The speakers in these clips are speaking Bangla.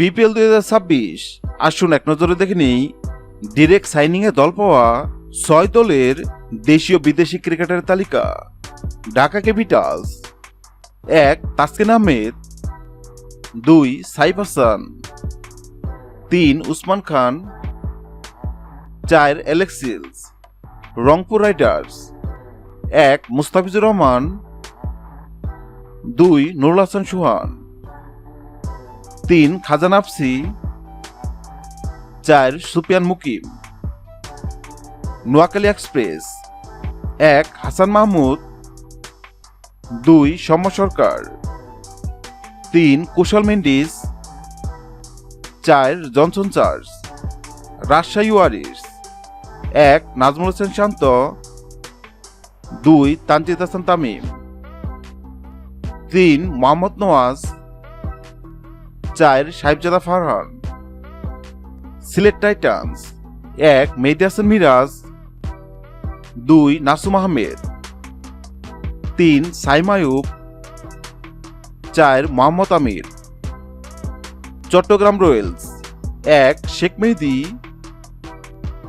বিপিএল দুই হাজার ছাব্বিশ। আসুন এক নজরে দেখে নিই। ডিরেক্ট সাইনিংয়ে দল পাওয়া ছয় দলের দেশীয় বিদেশি ক্রিকেটারের তালিকা। ঢাকা ক্যাপিটালস। এক, তাসকিন আহমেদ। দুই, সাইফ হাসান। তিন, উসমান খান। চার, অ্যালেক্সিলস। রংপুর রাইডার্স। এক, মুস্তাফিজুর রহমান। দুই, নুরুল হাসান সুহান। তিন খাজান আফসি, চার সুপিয়ান মুকিম, নোয়াখালী এক্সপ্রেস, এক হাসান মাহমুদ, দুই সৌম্য সরকার, তিন কুশল মেন্ডিস, চার জনসন চার্জ, রাজশাহী ওয়ারিস, এক নাজমুল হোসেন শান্ত, দুই তানজিদ হাসান তামিম, তিন মোহাম্মদ নওয়াজ চার সাহেবজাদা ফারহান। সিলেট টাইটান্স। এক, মেহেদি মিরাজ। দুই, নাসুম আহমেদ। তিন সাইমায়ুব চার, মোহাম্মদ আমির। চট্টগ্রাম রয়্যালস এক, শেখ মেহেদি।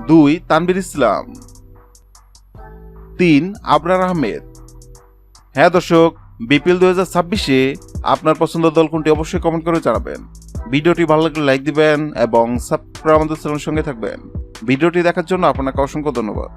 দুই তানবির ইসলাম। তিন, আবরার আহমেদ। হ্যাঁ দর্শক বিপিএল দু হাজার ছাব্বিশে আপনার পছন্দের দল কোনটি অবশ্যই কমেন্ট করে জানাবেন। ভিডিওটি ভালো লাগলে লাইক দিবেন এবং সাবস্ক্রাইব আমাদের চ্যানেলের সঙ্গে থাকবেন। ভিডিওটি দেখার জন্য আপনাকে অসংখ্য ধন্যবাদ।